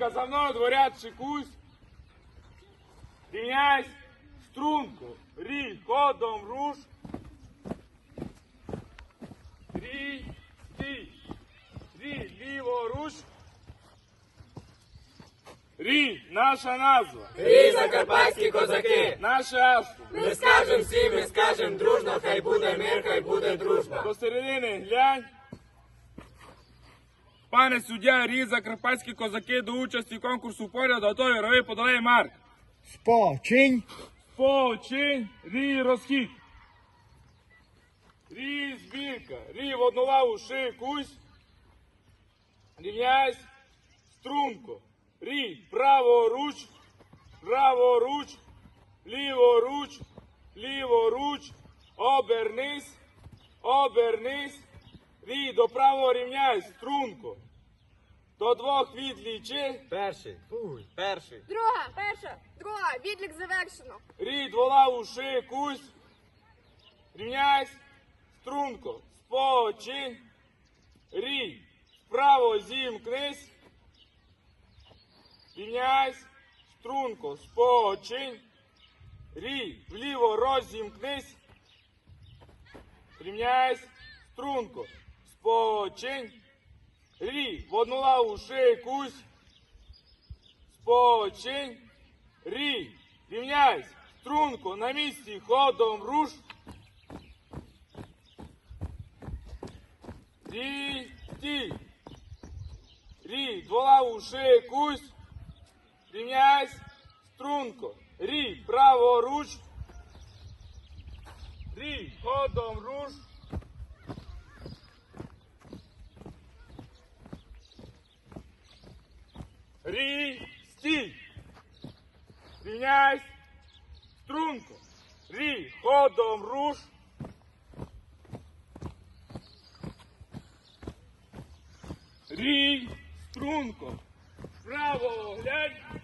збірка, за мною дворяд шикусь. Рівняйсь, струнку, рій, ходом руш. Рій, стій, рій, ліворуч. Рій, наша назва, Рій, закарпатські козаки! наше гасло. Ми скажем всі, ми скажем дружно, хай буде мир, хай буде дружба. До середини глянь. Пане суддя, різ закарпатські козаки до участі в конкурсу поряд готові рови подолає Марк. Спочинь. Почин, рій розхід. Рій збірка, рій в одну лаву шикусь. Рівняйсь, струнко. Рій праворуч, праворуч, ліворуч, ліворуч, обернись, обернись. Рій до правого рівняйсь, струнко. До двох відлічи. Перший. Фуй. Перший. Друга, перша, друга, відлік завершено. Рід волаву шикусь. Рівняйсь. Струнко. Спочинь. Рій. Вправо зімкнись. Рівняйсь. Струнко. Спочинь. Рій. Вліво розімкнись. Рівняйсь. Струнко. Спочинь. Рій. В одну лаву шикусь. Спочинь. Рій, рівняйсь, струнко, на місці, ходом руш. Рій, стій. Рій, дволаву шикусь. Рівняйсь, струнко. Рій, праворуч. Рій, ходом руш. Рій, стій. Рівняйсь, струнко, рій, ходом руш. Рій, струнко, вправо глянь.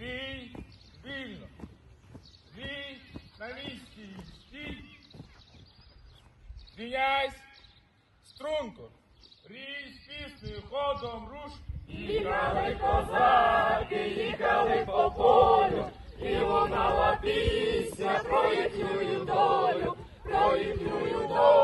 Рій, вільно. Рій, на місці, стій. Рівняйсь, струнко, З піснею, ходом руш. Їхали козаки, їхали по полю, і лунала пісня про їхню долю, про їхню долю.